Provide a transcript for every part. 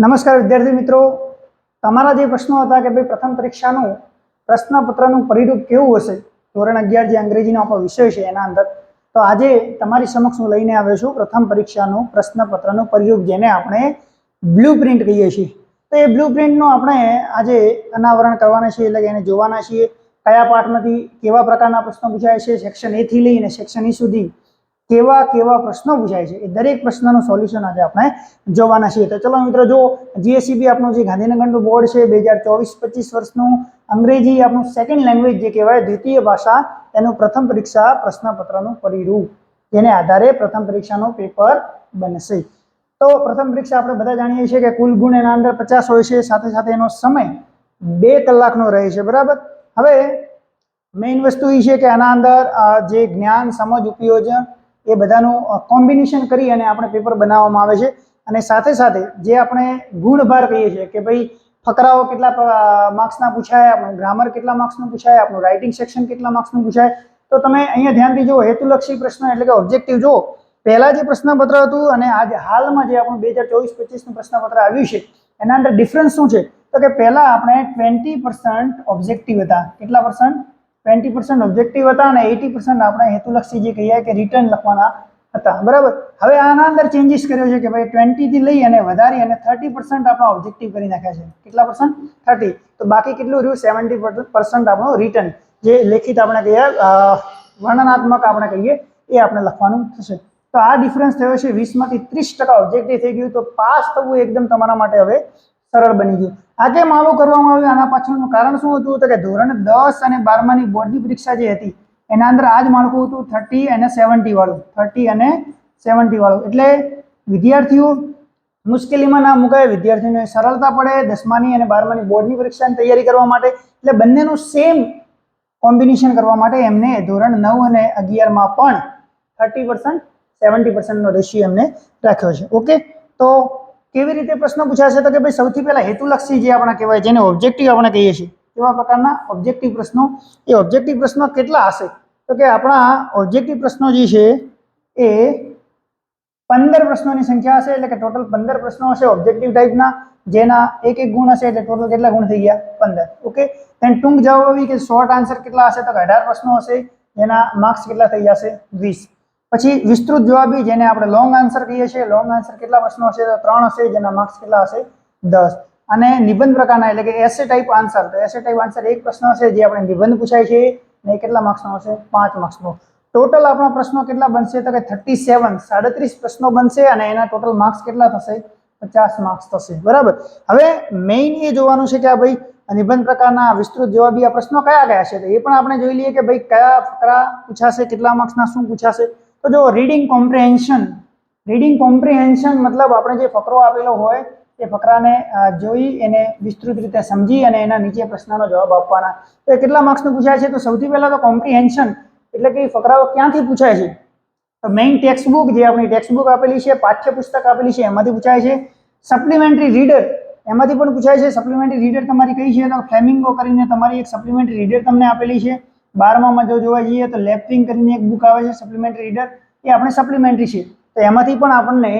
નમસ્કાર વિદ્યાર્થી મિત્રો. તમારા જે પ્રશ્નો હતા કે ભાઈ પ્રથમ પરીક્ષાનું પ્રશ્નપત્રનું પરિરૂપ કેવું હશે? ધોરણ અગિયાર જે અંગ્રેજીનો આપણો વિષય છે એના અંદર. તો આજે તમારી સમક્ષ હું લઈને આવ્યો છું પ્રથમ પરીક્ષાનું પ્રશ્નપત્રનું પરિરૂપ જેને આપણે બ્લુ પ્રિન્ટ કહીએ છીએ. તો એ બ્લુ પ્રિન્ટનું આપણે આજે અનાવરણ કરવાના છીએ એટલે કે એને જોવાના છીએ. કયા પાઠમાંથી કેવા પ્રકારના પ્રશ્નો પૂછાય છે? સેક્શન એથી લઈને સેક્શન ઈ સુધી કેવા કેવા પ્રશ્નો પૂછાય છે એ દરેક પ્રશ્નનું સોલ્યુશન આજે આપણે જોવાના છીએ. તો ચલો મિત્રો, જો જીએસસીબી આપણું જે ગાંધીનગરનું બોર્ડ છે બે હજાર ચોવીસ પચીસ વર્ષનું અંગ્રેજી આપણું સેકન્ડ લેંગ્વેજ જે કહેવાય, દ્વિતીય ભાષા, એનું પ્રથમ પરીક્ષા પ્રશ્નપત્રનું પરિરૂપ. જેને આધારે પ્રથમ પરીક્ષાનું પેપર બનશે. તો પ્રથમ પરીક્ષા આપણે બધા જાણીએ છીએ કે કુલ ગુણ એના અંદર પચાસ હોય છે, સાથે સાથે એનો સમય બે કલાકનો રહે છે. બરાબર? હવે મેઇન વસ્તુ એ છે કે આના અંદર જે જ્ઞાન, સમજ, ઉપયોજન એ બધાનું કોમ્બિનેશન કરી અને આપણે પેપર બનાવવામાં આવે છે. અને સાથે સાથે જે આપણે ગુણભાર કહીએ છીએ કે ભાઈ ફકરાઓ કેટલા માર્ક્સના પૂછાય આપણું ગ્રામર કેટલા માર્ક્સનું પૂછાય, આપણું રાઇટિંગ સેક્શન કેટલા માર્ક્સનું પૂછાય, તો તમે અહીંયા ધ્યાનથી જુઓ, હેતુલક્ષી પ્રશ્ન એટલે કે ઓબ્જેક્ટિવ જુઓ. પહેલાં જે પ્રશ્નપત્ર હતું અને આજે હાલમાં જે આપણું બે હજાર ચોવીસ પચીસનું પ્રશ્નપત્ર આવ્યું છે, એના અંદર ડિફરન્સ શું છે? તો કે પહેલાં આપણે ટ્વેન્ટી પર્સન્ટ ઓબ્જેક્ટિવ હતા. કેટલા પર્સન્ટ ટ્વેન્ટી પર્સન્ટ ઓબ્જેક્ટિવ હતા અને એટી પર્સન્ટ આપણે હેતુલક્ષી જે કહીએ કે રિટર્ન લખવાના હતા. બરાબર? હવે આના અંદર ચેન્જીસ કર્યો છે કે ભાઈ ટ્વેન્ટીથી લઈ અને વધારી અને થર્ટી પર્સન્ટ આપણા ઓબ્જેક્ટિવ કરી નાખ્યા છે. કેટલા પર્સન્ટ થર્ટી તો બાકી કેટલું રહ્યું? સેવન્ટી પર્સન્ટ આપણું રિટર્ન જે લેખિત આપણે કહીએ વર્ણનાત્મક આપણે કહીએ, એ આપણે લખવાનું થશે. તો આ ડિફરન્સ થયો છે વીસમાંથી ત્રીસ ટકા ઓબ્જેક્ટિવ થઈ ગયું. તો પાસ થવું એકદમ તમારા માટે હવે સરળ બની ગયું. આ કેમ આવું કરવામાં આવ્યું. આના પાછળનું કારણ શું હતું તો કે ધોરણ દસ અને બારમાની બોર્ડની પરીક્ષા જે હતી, એના અંદર આ જ માળખું હતું થર્ટી અને સેવન્ટી વાળું. થર્ટી અને સેવન્ટી વાળું. એટલે વિદ્યાર્થીઓ, મુશ્કેલીમાં ના મુકાય. વિદ્યાર્થીઓને સરળતા પડે દસમાની અને બારમાની બોર્ડની પરીક્ષાની તૈયારી કરવા માટે. એટલે બંનેનું સેમ કોમ્બિનેશન કરવા માટે એમને ધોરણ નવ અને અગિયારમાં પણ થર્ટી પર્સન્ટ સેવન્ટી પર્સન્ટનો રેશિયો એમને રાખ્યો છે. ઓકે તો કેવી રીતે પ્રશ્ન પૂછાશે તો કે ભાઈ સૌથી પહેલા હેતુલક્ષી જે આપણે કહેવાય જેને ઓબ્જેક્ટિવ આપણે કહીએ છીએ. એવા પ્રકારના ઓબ્જેક્ટિવ પ્રશ્નો? એ ઓબ્જેક્ટિવ પ્રશ્નો કેટલા હશે? તો કે આપણા ઓબ્જેક્ટિવ પ્રશ્નો જે છે, એ પંદર પ્રશ્નોની સંખ્યા હશે, એટલે કે ટોટલ પંદર પ્રશ્નો હશે ઓબ્જેક્ટિવ ટાઈપના જેના એક એક ગુણ હશે, એટલે ટોટલ કેટલા ગુણ થઈ ગયા? પંદર. ઓકે then ટૂંક જવાબ આવી કે શોર્ટ આન્સર કેટલા હશે? તો કે અઢાર પ્રશ્નો હશે, જેના માર્ક્સ કેટલા થઈ જશે? વીસ. પછી વિસ્તૃત જવાબી જેને આપણે લોંગ આન્સર કહીએ છીએ. લોંગ આન્સર કેટલા પ્રશ્નો હશે? તો ત્રણ હશે, જેના માર્ક્સ કેટલા હશે? દસ. અને નિબંધ પ્રકારના, એટલે કે એસે ટાઈપ આન્સર તો એસે ટાઈપ આન્સર એક પ્રશ્ન હશે, જે આપણે નિબંધ પૂછાય છે. ને એ કેટલા માર્ક્સનો હશે? પાંચ માર્ક્સનો ટોટલ આપણા પ્રશ્નો કેટલા બનશે? તો કે થર્ટી સેવન સાડત્રીસ પ્રશ્નો બનશે અને એના ટોટલ માર્ક્સ કેટલા થશે? પચાસ માર્ક્સ થશે. બરાબર? હવે મેઇન એ જોવાનું છે કે આ ભાઈ, નિબંધ પ્રકારના વિસ્તૃત જવાબી આ પ્રશ્નો કયા કયા છે? તો એ પણ આપણે જોઈ લઈએ કે ભાઈ કયા ફકરા પૂછાશે? કેટલા માર્ક્સના શું પૂછાશે? તો જો રીડિંગ કોમ્પ્રિહેન્શન રીડિંગ કોમ્પ્રિહેન્શન મતલબ આપણે જે ફકરો આપેલો હોય, એ ફકરાને જોઈ, એને વિસ્તૃત રીતે સમજી અને એના નીચે પ્રશ્નનો જવાબ આપવાના. તો એ કેટલા માર્ક્સનું પૂછાય છે? તો સૌથી પહેલાં તો કોમ્પ્રિહેન્શન એટલે કે ફકરાઓ ક્યાંથી પૂછાય છે? તો મેઇન ટેક્સ્ટ બુક જે આપણી ટેક્સ્ટ બુક આપેલી છે, પાઠ્યપુસ્તક આપેલી છે, એમાંથી પૂછાય છે. સપ્લિમેન્ટરી રીડર એમાંથી પણ પૂછાય છે. સપ્લિમેન્ટરી રીડર તમારી કઈ છે? તો ફ્લેમિંગો કરીને તમારી એક સપ્લિમેન્ટરી રીડર તમને આપેલી છે. બારમામાં જો જોવા જઈએ તો લેફ્ટિંગ કરીને એક બુક આવે છે સપ્લિમેન્ટરી રીડર એ આપણે સપ્લિમેન્ટરી છે. તો એમાંથી પણ આપણને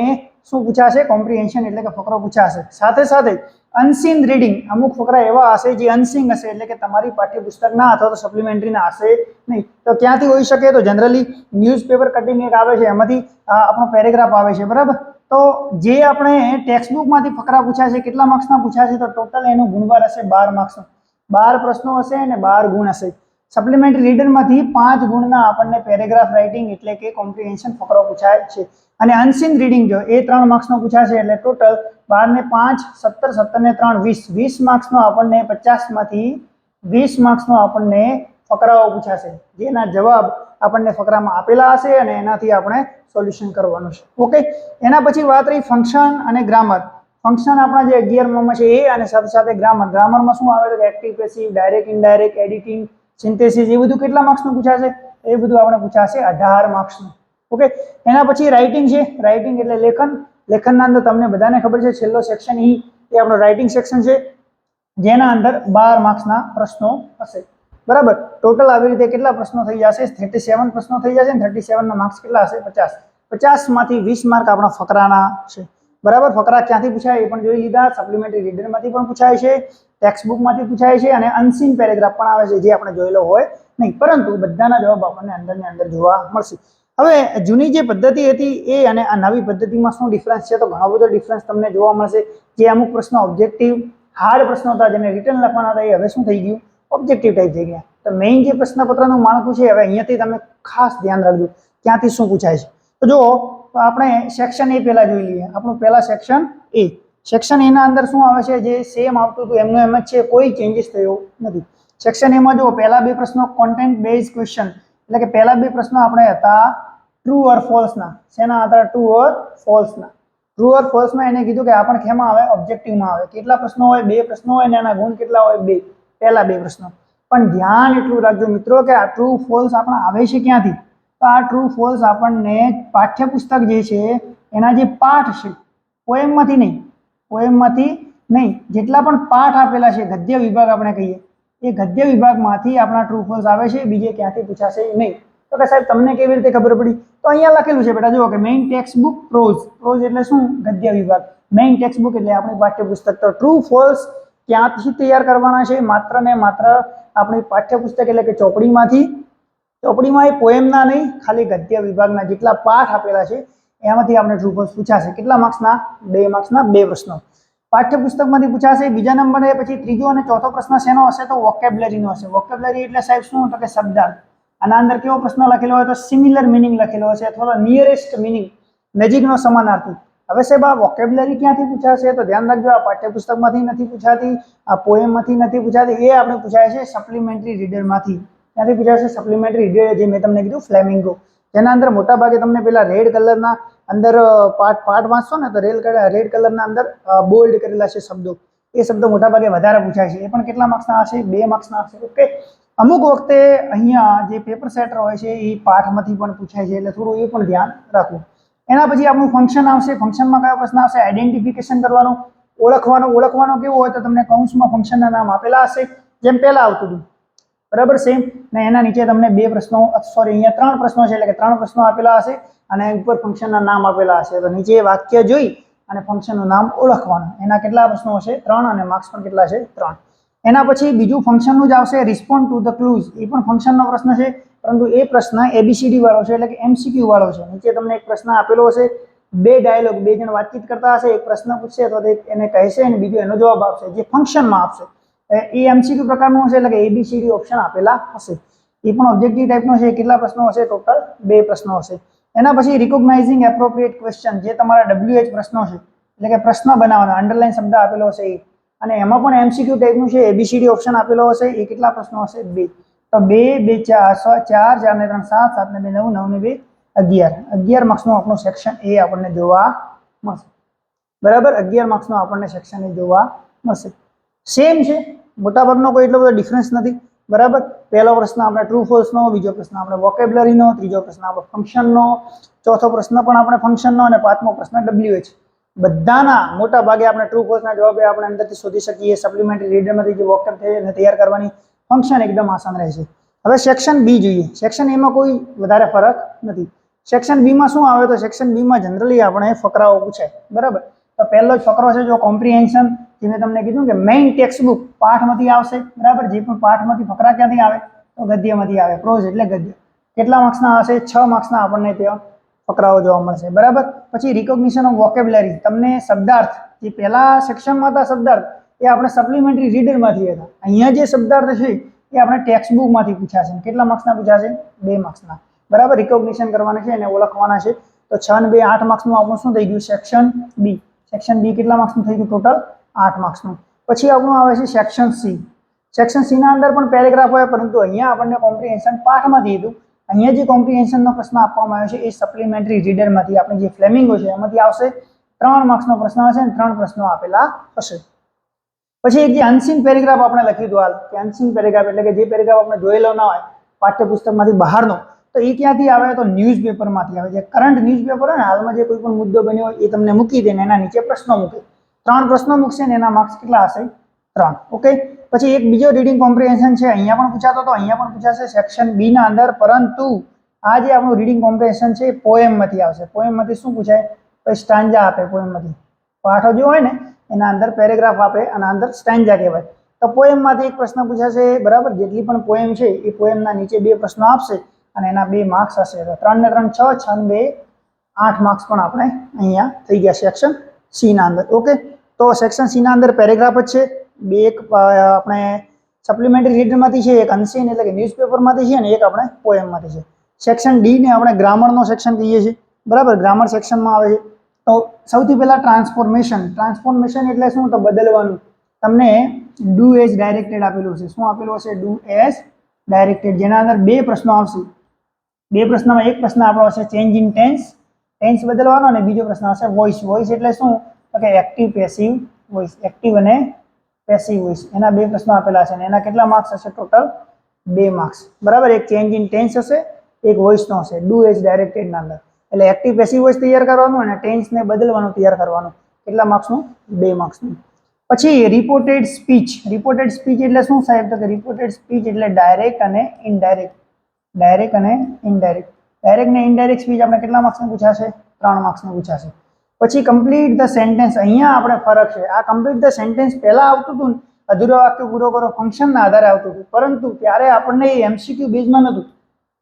શું પૂછાશે? કોમ્પ્રિહેન્શન એટલે કે ફકરો પૂછાશે. સાથે સાથે અનસીન રીડિંગ અમુક ફકરા એવા હશે જે અનસિંગ હશે, એટલે કે તમારી પાઠ્યપુસ્તકના અથવા તો સપ્લિમેન્ટરીના હશે નહીં. તો ક્યાંથી હોઈ શકે તો જનરલી ન્યૂઝપેપર કટિંગ એક આવે છે. એમાંથી આપણો પેરેગ્રાફ આવે છે. બરાબર? તો જે આપણે ટેક્સ્ટબુકમાંથી ફકરા પૂછ્યા છે કેટલા માર્ક્સના પૂછ્યા છે તો ટોટલ એનું ગુણવાર હશે બાર માર્ક્સનો બાર પ્રશ્નો હશે અને બાર ગુણ હશે. સપ્લિમેન્ટરી રીડરમાંથી પાંચ ગુણના આપણને પેરેગ્રાફ રાઇટિંગ એટલે કે કોમ્પ્રિહેન્શન ફકરો પૂછાય છે. અને અનસીન રીડિંગ જો, એ ત્રણ માર્ક્સનો પૂછાશે એટલે ટોટલ બારને પાંચ, સત્તર, સત્તરને ત્રણ, વીસ. વીસ માર્ક્સનો આપણને પચાસમાંથી વીસ માર્ક્સનો આપણને ફકરાઓ પૂછાશે. જેના જવાબ આપણને ફકરામાં આપેલા હશે અને એનાથી આપણે સોલ્યુશન કરવાનું છે. ઓકે એના પછી વાત રહી ફંક્શન અને ગ્રામર ફંક્શન આપણા જે અગિયારમાં છે એ અને સાથે સાથે ગ્રામર ગ્રામરમાં શું આવે છે active passive direct indirect editing synthesis એ બધું કેટલા માર્ક્સનું પૂછાશે? એ બધું આપણે પૂછાશે અઢાર માર્ક્સનું. ઓકે? એના પછી રાઇટિંગ છે. રાઇટિંગ એટલે લેખન. લેખનના અંદર તમને બધાને ખબર છે, છેલ્લો સેક્શન ઈ, એ આપણો રાઇટિંગ સેક્શન છે. જેના અંદર બાર માર્ક્સના પ્રશ્નો હશે. બરાબર? ટોટલ આવી રીતે કેટલા પ્રશ્નો થઈ જશે? થર્ટી સેવન પ્રશ્નો થઈ જશે થર્ટી સેવનના માર્ક્સ કેટલા હશે? પચાસ. પચાસમાંથી વીસ માર્ક આપણા ફકરાના છે. બરાબર? ફકરા ક્યાંથી પૂછાય એ પણ જોઈ લીધા. સપ્લિમેન્ટરી રીડરમાંથી પણ પૂછાય છે. ટેક્સ્ટ બુકમાંથી પૂછાય છે અને અનસીન પેરેગ્રાફ પણ આવે છે, જે આપણે જોયેલો હોય નહીં. પરંતુ બધાના જવાબ આપણને અંદરની અંદર જોવા મળશે. હવે જૂની જે પદ્ધતિ હતી એ અને આ નવી પદ્ધતિમાં શું ડિફરન્સ છે? તો ઘણો બધો ડિફરન્સ તમને જોવા મળશે જે અમુક પ્રશ્નો ઓબ્જેક્ટિવ હાર્ડ પ્રશ્નો હતા જેને રિટર્ન લખવાના હતા એ હવે શું થઈ ગયું? ઓબ્જેક્ટિવ ટાઈપ થઈ ગયા. તો મેઇન જે પ્રશ્નપત્રનું માળખું છે, હવે અહીંયાથી તમે ખાસ ધ્યાન રાખજો. ક્યાંથી શું પૂછાય છે? તો જો આપણે સેક્શન એ પહેલા જોઈ લઈએ. આપણું પહેલા સેક્શન એ સેક્શન એના અંદર શું આવે છે? જે સેમ આવતું હતું, એમનું એમ જ છે, કોઈ ચેન્જીસ થયો નથી. સેક્શન એમાં જુઓ, પહેલા બે પ્રશ્નો કોન્ટેન્ટ બેઝ ક્વેશ્ચન એટલે કે પહેલા બે પ્રશ્નો આપણે હતા ટ્રુ ઓર ફોલ્સના શેના હતા? ટ્રુ ઓર ફોલ્સના ટ્રુ ઓર ફોલ્સમાં એને કીધું કે આ પણ ખેમાં આવે? ઓબ્જેક્ટિવમાં આવે. કેટલા પ્રશ્નો હોય? બે પ્રશ્નો હોય ને એના ગુણ કેટલા હોય? બે. પહેલા બે પ્રશ્નો. પણ ધ્યાન એટલું રાખજો મિત્રો કે આ ટ્રુ ફોલ્સ આપણે આવે છે ક્યાંથી? તો આ ટ્રુ ફોલ્સ આપણને પાઠ્યપુસ્તક જે છે, એના જે પાઠ છે, પોએમમાંથી નહીં પોએમમાંથી નહીં, જેટલા પણ પાઠ આપેલા છે, ગદ્ય વિભાગ આપણે કહીએ, એ ગદ્ય વિભાગમાંથી આપણા ટ્રુ ફોલ્સ આવે છે, બીજે ક્યાંથી પૂછાશે નહીં. તો કે સાહેબ, તમને કેવી રીતે ખબર પડી? તો અહીંયા લખેલું છે, બેટા, જુઓ કે main text book prose prose એટલે શું? ગદ્ય વિભાગ. મેઇન ટેક્સ્ટ બુક એટલે આપણી પાઠ્યપુસ્તક. તો ટ્રુ ફોલ્સ ક્યાંથી તૈયાર કરવાના છે? માત્ર ને માત્ર આપણી પાઠ્યપુસ્તક એટલે કે ચોપડીમાંથી ચોપડીમાં એ પોએમના નહીં, ખાલી ગદ્ય વિભાગના જેટલા પાઠ આપેલા છે, એમાંથી આપણે ટ્રુ ફોલ્સ પૂછાશે. કેટલા માર્ક્સના? બે માર્ક્સના બે પ્રશ્નો. પાઠ્યપુસ્તકમાંથી પૂછાશે, બીજા નંબરે પછી ત્રીજો અને ચોથો પ્રશ્ન શેનો હશે? તો વોકેબ્લરીનો હશે. વોકેબ્લરી એટલે સાહેબ શું? તો કે શબ્દાર્થ. આના અંદર કેવો પ્રશ્ન લખેલો હોય? તો સિમિલર મિનિંગ લખેલો હશે અથવા નિયરેસ્ટ મિનિંગ નજીકનો સમાનાર્થી. હવે સાહેબ આ વોકેબ્લરી ક્યાંથી પૂછાશે? તો ધ્યાન રાખજો, આ પાઠ્યપુસ્તકમાંથી નથી પૂછાતી, આ પોએમમાંથી નથી પૂછાતી. એ આપણે પૂછાય છે સપ્લિમેન્ટરી રીડરમાંથી ક્યાંથી પૂછાશે સપ્લિમેન્ટરી જે મેં તમને કીધું ફ્લેમિંગો જેના અંદર મોટા ભાગે તમને પેલા રેડ કલરના અંદર પાર્ટ પાર્ટ વાંચશો ને, તો રેડ રેડ કલરના અંદર બોલ્ડ કરેલા છે શબ્દો. એ શબ્દો મોટા ભાગે વધારે પૂછાય છે. એ પણ કેટલા માર્ક્સના હશે બે માર્ક્સના હશે ઓકે અમુક વખતે અહીંયા જે પેપર સેટર હોય છે, એ પાઠમાંથી પણ પૂછાય છે, એટલે થોડું એ પણ ધ્યાન રાખવું. એના પછી આપણું ફંક્શન આવશે. ફંક્શનમાં કયો પ્રશ્ન આવશે? આઈડેન્ટિફિકેશન કરવાનો, ઓળખવાનો. ઓળખવાનો કેવો હોય તો તમને કૌંસમાં ફંક્શનના નામ આપેલા હશે. જેમ પહેલાં આવતું હતું. બરાબર સેમ ને એના નીચે તમને બે પ્રશ્નો સોરી અહીંયા ત્રણ પ્રશ્નો છે, એટલે કે ત્રણ પ્રશ્નો આપેલા હશે અને ઉપર ફંક્શનના નામ આપેલા હશે. તો નીચે વાક્ય જોઈ અને ફંક્શનનું નામ ઓળખવાનું. એના કેટલા પ્રશ્નો હશે? ત્રણ અને માર્ક્સ પણ કેટલા છે? ત્રણ. એના પછી બીજું ફંક્શનનું જ આવશે રિસ્પોન્ડ ટુ ધ ક્લુઝ એ પણ ફંક્શનનો પ્રશ્ન છે, પરંતુ એ પ્રશ્ન એબીસીડી વાળો છે, એટલે કે એમસીક્યુ વાળો છે. નીચે તમને એક પ્રશ્ન આપેલો હશે, બે ડાયલોગ બે જણ વાતચીત કરતા હશે, એક પ્રશ્ન પૂછશે અથવા એને કહેશે અને બીજો એનો જવાબ આપશે, જે ફંક્શનમાં આપશે. એ એમસીક્યુ પ્રકારનું હશે એટલે કે એબીસીડી ઓપ્શન આપેલા હશે. એ પણ ઓબ્જેક્ટિવ ટાઈપનો છે કેટલા પ્રશ્નો હશે? ટોટલ બે પ્રશ્નો હશે. એના પછી રિકોગ્નાઇઝિંગ એપ્રોપ્રિએટ ક્વેશ્ચન જે તમારા ડબ્લ્યુએચ પ્રશ્નો છે, એટલે કે પ્રશ્ન બનાવવાનો અંડરલાઈન શબ્દ આપેલો હશે એ. અને એમાં પણ એમસીક્યુ ટાઈપનું છે એબીસીડી ઓપ્શન આપેલો હશે, એ કેટલા પ્રશ્નો હશે? બે. તો બે બે, ચાર ચાર ચાર, ને ત્રણ, સાત સાત, ને બે, નવ નવ, ને બે, અગિયાર. અગિયાર માર્ક્સનું આપણું સેક્શન એ આપણને જોવા મળશે. બરાબર? અગિયાર માર્ક્સનું આપણને સેક્શન એ જોવા મળશે. સેમ છે. મોટાભાગનો કોઈ એટલો બધો ડિફરન્સ નથી. બરાબર? પહેલો પ્રશ્ન આપણે ટ્રુ ફોલ્સનો બીજો પ્રશ્ન આપણે વોકેબ્લરીનો ત્રીજો પ્રશ્ન આપણે ફંક્શનનો ચોથો પ્રશ્ન પણ આપણે ફંક્શનનો અને પાંચમો પ્રશ્ન ડબ્લ્યુએચ બધાના મોટા ભાગે આપણે ટ્રુ ફોલ્સના જવાબે આપણે અંદરથી શોધી શકીએ સપ્લિમેન્ટરી રીડરમાંથી જે વોકેબ તૈયાર કરવાની ફંક્શન એકદમ આસાન રહે છે હવે સેક્શન બી જોઈએ. સેક્શન એમાં કોઈ વધારે ફરક નથી. સેક્શન બીમાં શું આવે તો સેક્શન બીમાં જનરલી આપણે ફકરાઓ પૂછાય. બરાબર? તો પહેલો છોકરો છે જો કોમ્પ્રિહેન્શન જે મેં તમને કીધું કે મેઇન ટેક્સ્ટ બુક પાઠમાંથી આવશે, બરાબર? જે પણ પાઠમાંથી ફકરા ક્યાંથી આવે? તો ગદ્યમાંથી આવે પ્રોઝ એટલે ગદ્ય. કેટલા માર્ક્સના હશે? છ માર્ક્સના આપણને ત્યાં ફકરાઓ જોવા મળશે, બરાબર? પછી રિકોગ્નિશન ઓફ વોકેબ્યુલરી તમને શબ્દાર્થ, જે પહેલા સેક્શનમાં હતા શબ્દાર્થ, એ આપણે સપ્લિમેન્ટરી રીડરમાંથી હતા. અહીંયા જે શબ્દાર્થ છે, એ આપણે ટેક્સ્ટ બુકમાંથી છે. કેટલા માર્ક્સના પૂછાશે બે માર્ક્સના બરાબર? રિકોગ્નિશન કરવાના છે અને ઓળખવાના છે. તો છ ને બે આઠ માર્ક્સનું આપણું શું થઈ ગયું? સેક્શન બી સેક્શન બી કેટલા માર્ક્સનું થઈ ગયું ટોટલ આઠ માર્ક્સનું પછી આપણું આવે છે સેક્શન સી સેક્શન સીના અંદર પણ પેરેગ્રાફ હોય, પરંતુ અહીંયા આપણને કોમ્પ્રિહેન્શન પાઠમાંથી હતું. અહીંયા જે કોમ્પ્રિહેન્શનનો પ્રશ્ન આપવામાં આવ્યો છે, એ સપ્લિમેન્ટરી રીડરમાંથી આપણે જે ફ્લેમિંગો છે, એમાંથી આવશે. ત્રણ માર્ક્સનો પ્રશ્ન હશે અને ત્રણ પ્રશ્નો આપેલા હશે. પછી એક જે અનસીન પેરેગ્રાફ આપણે લખી દો હાલ, કે અનસીન પેરેગ્રાફ એટલે કે જે પેરેગ્રાફ આપણે જોયેલો ના હોય, પાઠ્યપુસ્તકમાંથી બહારનો તો એ ક્યાંથી આવે તો ન્યૂઝપેપરમાંથી આવે. જે કરંટ ન્યૂઝપેપર હોય ને, હાલમાં જે કોઈ પણ મુદ્દો બન્યો હોય એ તમને મૂકી દે ને એના નીચે પ્રશ્નો મૂકે. ત્રણ પ્રશ્નો મૂકશે ને એના માર્ક્સ કેટલા હશે? ત્રણ. ઓકે પછી એક બીજો રીડિંગ કોમ્પ્રિહેન્શન છે, અહીંયા પણ પૂછાતો તો, અહીંયા પણ પૂછાશે. સેક્શન બી ના અંદર, પરંતુ આ જે આપણું રીડિંગ કોમ્પ્રિહેન્શન છે, એ પોએમમાંથી આવશે. પોએમમાંથી શું પૂછાય? પછી સ્ટાન્જા આપે પોએમમાંથી પાઠો જે હોય ને, એના અંદર પેરેગ્રાફ આપે, અને અંદર સ્ટાન્જા કહેવાય. તો પોએમમાંથી એક પ્રશ્ન પૂછાશે, બરાબર? જેટલી પણ પોએમ છે, એ પોએમના નીચે બે પ્રશ્નો આપશે. અને એના બે માર્ક્સ હશે. તો ત્રણ ને ત્રણ છ છ ને બે, આઠ માર્ક્સ પણ આપણે અહીંયા થઈ ગયા સેક્શન સીના અંદર. ઓકે તો સેક્શન સીના અંદર પેરેગ્રાફ જ છે. બે એક આપણે સપ્લિમેન્ટરી રીડરમાંથી છે, એક અનસીન એટલે કે ન્યૂઝપેપરમાંથી છે અને એક આપણે પોએમમાંથી છે. સેક્શન ડીને આપણે ગ્રામરનો સેક્શન કહીએ છીએ. બરાબર? ગ્રામર સેક્શનમાં આવે છે. તો સૌથી પહેલાં ટ્રાન્સફોર્મેશન ટ્રાન્સફોર્મેશન એટલે શું? તો બદલવાનું. તમને ડુ એઝ ડાયરેક્ટેડ આપેલું છે શું આપેલું હશે? ડુ એઝ ડાયરેક્ટેડ જેના અંદર બે પ્રશ્નો આવશે. બે પ્રશ્નમાં એક પ્રશ્ન આપણો હશે ચેન્જ ઇન ટેન્સ ટેન્સ બદલવાનો અને બીજો પ્રશ્ન હશે વોઇસ વોઇસ એટલે શું? તો કે એક્ટિવ પેસિવ વોઇસ એક્ટિવ અને પેસિવ વોઇસ એના બે પ્રશ્નો આપેલા છે અને એના કેટલા માર્ક્સ હશે ટોટલ બે માર્ક્સ બરાબર? એક ચેન્જ ઇન ટેન્સ હશે, એક વોઇસનો હશે. ડુ એઝ ડાયરેક્ટેડના અંદર. એટલે એક્ટિવ પેસિવ વોઇસ તૈયાર કરવાનું અને ટેન્સને બદલવાનું તૈયાર કરવાનું. કેટલા માર્ક્સનું બે માર્ક્સનું પછી રિપોર્ટેડ સ્પીચ રિપોર્ટેડ સ્પીચ એટલે શું સાહેબ? તો કે રિપોર્ટેડ સ્પીચ એટલે ડાયરેક્ટ અને ઇનડાયરેક્ટ ડાયરેક્ટ અને ઇનડાયરેક્ટ ડાયરેક્ટ ને ઇનડાયરેક્ટ સ્પીચ આપણે કેટલા માર્ક્સનું પૂછાશે? ત્રણ માર્ક્સનું પૂછાશે. પછી કમ્પ્લીટ ધ સેન્ટેન્સ અહીંયા આપણે ફરક છે. આ કમ્પ્લીટ ધ સેન્ટેન્સ પહેલાં આવતું હતું ને, અધૂરો વાક્ય પૂરો કરો ફંક્શનના આધારે આવતું હતું. પરંતુ ત્યારે આપણને એ એમસીક્યુ બેઝમાં નહોતું.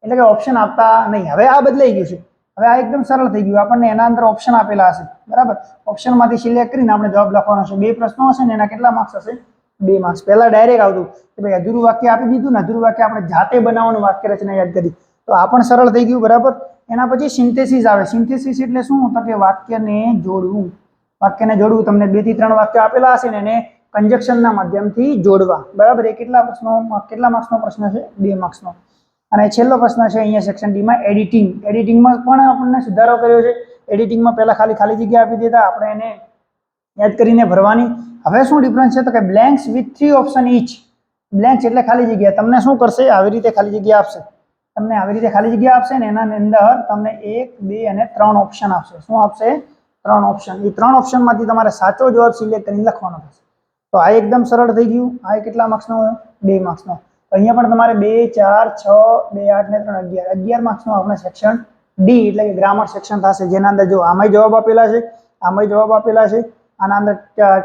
એટલે કે ઓપ્શન આપતા નહીં. હવે આ બદલાઈ ગયું છે. હવે આ એકદમ સરળ થઈ ગયું. આપણને એના અંદર ઓપ્શન આપેલા હશે. બરાબર? ઓપ્શનમાંથી સિલેક્ટ કરીને આપણે જવાબ લખવાનો છે. બે પ્રશ્નો હશે ને એના કેટલા માર્ક્સ હશે? બે માર્ક્સ પહેલાં ડાયરેક્ટ આવતું કે ભાઈ અધૂરું વાક્ય આપી દીધું ને અધૂરું વાક્ય આપણે જાતે બનાવવાનું વાક્ય રચના યાદ કરી. તો આ પણ સરળ થઈ ગયું, બરાબર? એના પછી સિન્થેસિસ આવે. સિન્થેસિસ એટલે શું? તો કે વાક્યને જોડવું. વાક્યને જોડવું. તમને બેથી ત્રણ વાક્ય આપેલા હશે ને એને કંજક્શનના માધ્યમથી જોડવા. બરાબર? એ કેટલા પ્રશ્નો, કેટલા માર્ક્સનો પ્રશ્ન છે? બે માર્ક્સનો અને છેલ્લો પ્રશ્ન છે અહીંયા સેક્શન ડીમાં એડિટિંગ એડિટિંગમાં પણ આપણને સુધારો કર્યો છે. એડિટિંગમાં પહેલાં ખાલી ખાલી જગ્યા આપી દેતા આપણે એને યાદ કરીને ભરવાની. હવે શું ડિફરન્સ છે? તો કે blanks with three option each blanks એટલે ખાલી જગ્યા. તમને શું કરશે? આવી રીતે ખાલી જગ્યા આપશે. તમને આવી રીતે ખાલી જગ્યા આપશે ને એના અંદર તમને એક, બે અને ત્રણ ઓપ્શન આપશે. શું આપશે? ત્રણ ઓપ્શન એ ત્રણ ઓપ્શનમાંથી તમારે સાચો જવાબ સિલેક્ટ કરીને લખવાનો થશે તો આ એકદમ સરળ થઈ ગયું. આ કેટલા માર્ક્સનો બે માર્ક્સનો અહીંયા પણ તમારે બે, ચાર, છ, બે, આઠ ને ત્રણ, અગિયાર. અગિયાર માર્ક્સનું આપણે સેક્શન ડી એટલે કે ગ્રામર સેક્શન થશે. જેના અંદર જો આમાંય જવાબ આપેલા છે. આમાંય જવાબ આપેલા છે. આના અંદર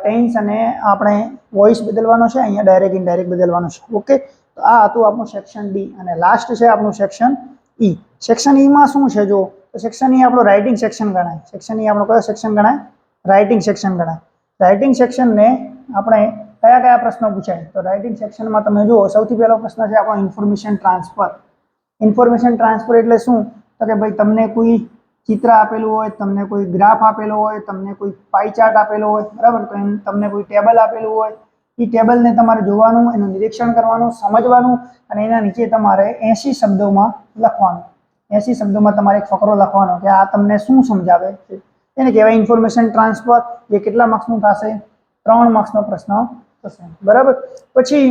ટેન્સ અને આપણે વોઇસ બદલવાનો છે, અહીંયા ડાયરેક્ટ ઇનડાયરેક્ટ બદલવાનો છે. ઓકે તો આ હતું આપણું સેક્શન ડી અને લાસ્ટ છે આપણું સેક્શન ઈ સેક્શન ઈમાં શું છે જો? સેક્શન ઈ આપણો રાઇટિંગ સેક્શન ગણાય. સેક્શન ઈ આપણો કયો સેક્શન ગણાય? રાઇટિંગ સેક્શન ગણાય. રાઇટિંગ સેક્શનને આપણે કયા કયા પ્રશ્નો પૂછાય? તો રાઇટિંગ સેક્શનમાં તમે જુઓ, સૌથી પહેલો પ્રશ્ન છે આપણો ઇન્ફોર્મેશન ટ્રાન્સફર ઇન્ફોર્મેશન ટ્રાન્સફર એટલે શું? તો કે ભાઈ તમને કોઈ ચિત્ર આપેલું હોય, તમને કોઈ ગ્રાફ આપેલો હોય, તમને કોઈ પાઈ ચાર્ટ આપેલો હોય, બરાબર? તો એમ તમને કોઈ ટેબલ આપેલું હોય, એ ટેબલને તમારે જોવાનું, એનું નિરીક્ષણ કરવાનું, સમજવાનું અને એના નીચે તમારે એંશી શબ્દોમાં લખવાનું. એંશી શબ્દોમાં તમારે એક ફકરો લખવાનો કે આ તમને શું સમજાવે છે? એને કહેવાય ઇન્ફોર્મેશન ટ્રાન્સફર જે કેટલા માર્ક્સનું થશે? ત્રણ માર્ક્સનો પ્રશ્ન થશે. બરાબર? પછી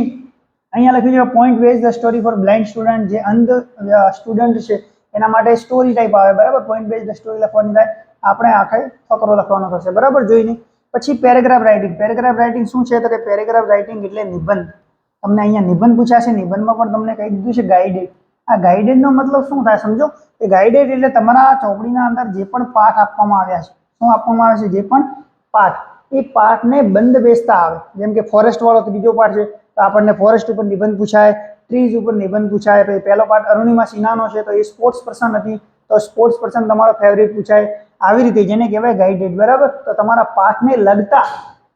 અહીંયા લખ્યું છે point ways the story for blind student જે અંધ સ્ટુડન્ટ છે એના માટે સ્ટોરી ટાઈપ આવે, બરાબર? પોઈન્ટ બેઝ સ્ટોરી લખવાની થાય. આપણે આખે ફકરો લખવાનો થશે, બરાબર? જોઈને પછી પેરેગ્રાફ રાઇટિંગ પેરેગ્રાફ રાઇટિંગ શું છે? તો કે પેરેગ્રાફ રાઇટિંગ એટલે નિબંધ. તમને અહીંયા નિબંધ પૂછાશે. નિબંધમાં પણ તમને કહી દીધું છે ગાઈડેડ આ ગાઈડેડનો મતલબ શું થાય સમજો? કે ગાઈડેડ એટલે તમારા ચોપડીના અંદર જે પણ પાઠ આપવામાં આવ્યા છે. શું આપવામાં આવે છે? જે પણ પાઠ. એ પાઠને બંધ બેસતા આવે. જેમ કે ફોરેસ્ટ વાળો ત્રીજો પાઠ છે. તો આપણને ફોરેસ્ટ ઉપર નિબંધ પૂછાય. ટ્રીઝ ઉપર નિબંધ પૂછાય. પછી પહેલો પાર્ટ અરુણિમા સિન્હાનો છે, તો એ સ્પોર્ટ્સ પર્સન હતી તો સ્પોર્ટ્સ પર્સન તમારો ફેવરેટ પૂછાય. આવી રીતે જેને કહેવાય ગાઈડેડ બરાબર? તો તમારા પાઠને લગતા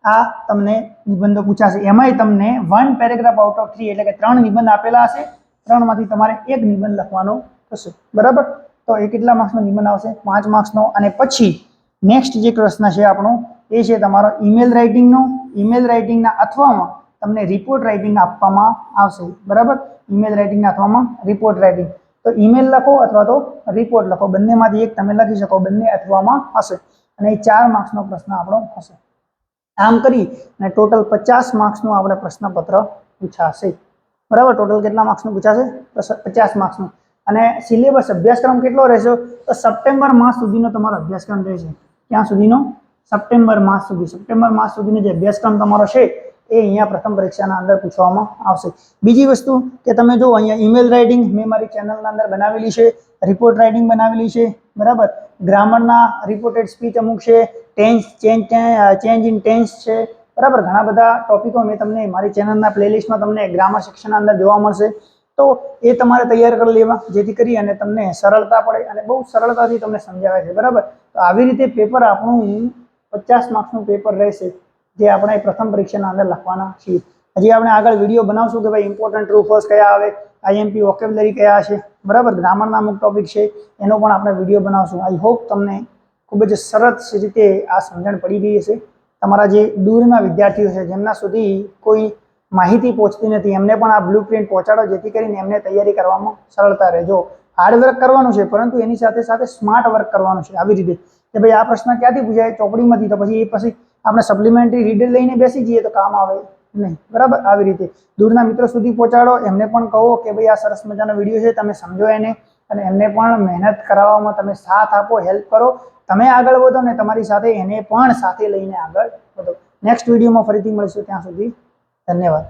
આ તમને નિબંધો પૂછાશે. એમાંય તમને one paragraph out of three એટલે કે ત્રણ નિબંધ આપેલા હશે. ત્રણમાંથી તમારે એક નિબંધ લખવાનો થશે. બરાબર? તો એ કેટલા માર્ક્સનો નિબંધ આવશે? પાંચ માર્ક્સનો. અને પછી નેક્સ્ટ જે પ્રશ્ન છે આપણો, એ છે તમારો ઈમેલ રાઇટિંગનો ઈમેલ રાઇટિંગના અથવામાં તમને રિપોર્ટ રાઇટિંગ આપવામાં આવશે. બરાબર? ઈમેલ રાઇટિંગના અથવામાં રિપોર્ટ રાઇટિંગ તો ઈમેલ લખો અથવા તો રિપોર્ટ લખો. બંનેમાંથી એક તમે લખી શકો. બંને અથવામાં હશે. અને એ ચાર માર્ક્સનો પ્રશ્ન આપણો હશે. આમ કરી અને ટોટલ પચાસ માર્ક્સનું આપણે પ્રશ્નપત્ર પૂછાશે. બરાબર? ટોટલ કેટલા માર્ક્સનું પૂછાશે? પચાસ માર્ક્સનું અને સિલેબસ અભ્યાસક્રમ કેટલો રહેશે? તો સપ્ટેમ્બર માસ સુધીનો તમારો અભ્યાસક્રમ રહેશે. ક્યાં સુધીનો? સપ્ટેમ્બર માસ સુધી. સપ્ટેમ્બર માસ સુધીનો જે અભ્યાસક્રમ તમારો છે એ અહીંયા પ્રથમ પરીક્ષાના અંદર પૂછવામાં આવશે. બીજી વસ્તુ કે તમે જો અહીંયા ઈમેલ રાઇટિંગ મેં મારી ચેનલના અંદર બનાવેલી છે રિપોર્ટ રાઇટિંગ બનાવેલી છે, બરાબર? ગ્રામરના રિપોર્ટેડ સ્પીચ અમુક છે tense change change in tense છે, બરાબર? ઘણા બધા ટોપિકો મેં તમને મારી ચેનલના પ્લેલિસ્ટમાં તમને ગ્રામર સેક્શનના અંદર જોવા મળશે. તો એ તમારે તૈયાર કરી લેવા, જેથી કરી અને તમને સરળતા પડે અને બહુ સરળતાથી તમને સમજાવે છે, બરાબર? તો આવી રીતે પેપર આપણું પચાસ માર્ક્સનું પેપર રહેશે. જે આપણે પ્રથમ પરીક્ષાના અંદર લખવાના છીએ. હજી આપણે આગળ વીડિયો બનાવશું કે ભાઈ ઇમ્પોર્ટન્ટ ટ્રુ કયા આવે આઈએમપી વોકેબલરી કયા છે, બરાબર? ગ્રામરના અમુક ટોપિક છે, એનો પણ આપણે વીડિયો બનાવશું. આઈ હોપ તમને ખૂબ જ સરસ રીતે આ સમજણ પડી ગઈ હશે. તમારા જે દૂરના વિદ્યાર્થીઓ છે, જેમના સુધી કોઈ માહિતી પહોંચતી નથી, એમને પણ આ બ્લુ પ્રિન્ટ પહોંચાડો, જેથી કરીને એમને તૈયારી કરવામાં સરળતા રહે જો હાર્ડ વર્ક કરવાનું છે, પરંતુ એની સાથે સાથે સ્માર્ટ વર્ક કરવાનું છે, આવી રીતે. કે ભાઈ આ પ્રશ્ન ક્યાંથી પૂછાય? ચોપડીમાંથી તો પછી એ પછી આપણે સપ્લિમેન્ટરી રીડર લઈને બેસી જઈએ તો કામ આવે નહીં. બરાબર? આવી રીતે. દૂરના મિત્રો સુધી પહોંચાડો. એમને પણ કહો કે ભાઈ આ સરસ મજાનો વીડિયો છે, તમે સમજો એને. અને એમને પણ મહેનત કરાવવામાં તમે સાથ આપો હેલ્પ કરો. તમે આગળ વધો ને તમારી સાથે એને પણ સાથે લઈને આગળ વધો. નેક્સ્ટ વિડીયોમાં ફરીથી મળીશું. ત્યાં સુધી ધન્યવાદ.